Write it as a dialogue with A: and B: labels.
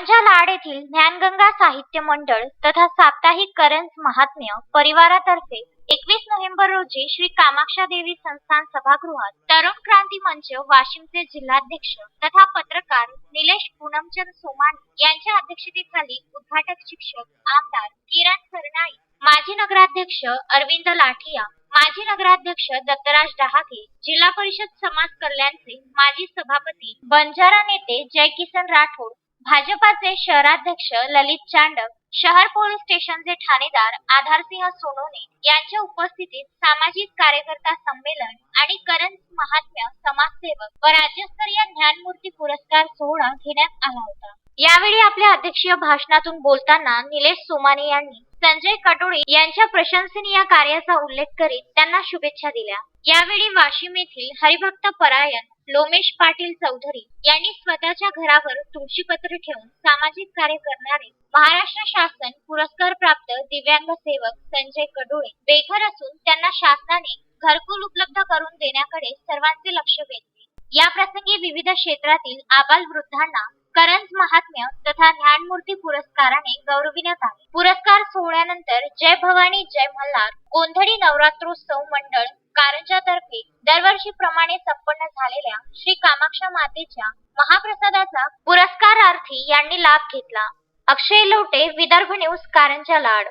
A: कारंजा लाड येथील ज्ञानगंगा साहित्य मंडळ तथा साप्ताहिक करंज महात्म्य परिवारातर्फे एकवीस नोव्हेंबर रोजी श्री कामाक्षा देवी संस्थान सभागृहात तरुण क्रांती मंच वाशिमचे जिल्हाध्यक्ष तथा पत्रकार निलेश पूनमचंद सोमानी यांच्या अध्यक्षतेखाली उद्घाटक शिक्षक आमदार किरण सरनाई माजी नगराध्यक्ष अरविंद लाठिया माजी नगराध्यक्ष दत्तराज डहाके जिल्हा परिषद समाज कल्याणचे माजी सभापती बंजारा नेते जयकिसन राठोड भाजपाचे शहराध्यक्ष ललित चांडक शहर पोलीस स्टेशनचे ठाणेदार आधारसिंह सोनोने यांच्या उपस्थितीत सामाजिक कार्यकर्ता संमेलन आणि करंज महात्म्य समाजसेवक व राज्यस्तरीय ज्ञानमूर्ती पुरस्कार सोहळा घेण्यात आला होता. यावेळी आपल्या अध्यक्षीय भाषणातून बोलताना निलेश सोमानी यांनी संजय कटोळे यांच्या प्रशंसनीय कार्याचा उल्लेख करीत त्यांना शुभेच्छा दिल्या. यावेळी वाशिम येथील हरिभक्त परायण लोमेश पाटील चौधरी यांनी स्वतःच्या घरावर तुळशीपत्र ठेवून सामाजिक कार्य करणारे महाराष्ट्र शासन पुरस्कार प्राप्त दिव्यांग सेवक संजय कडोळे बेघर असून त्यांना शासनाने घरकुल उपलब्ध करून देण्याकडे सर्वांचे लक्ष वेधले. या प्रसंगी विविध क्षेत्रातील आबाल वृद्धांना करंज महात्म्य तथा ज्ञानमूर्ती पुरस्काराने गौरविण्यात आले. पुरस्कार सोहळ्यानंतर जय भवानी जय मल्हार गोंधळी नवरात्रोत्सव मंडळ कारंजातर्फे दरवर्षीप्रमाणे संपन्न झालेल्या श्री कामाक्षा मातेच्या महाप्रसादाचा पुरस्कारार्थी यांनी लाभ घेतला. अक्षय लोटे विदर्भ न्यूज कारंजा लाड.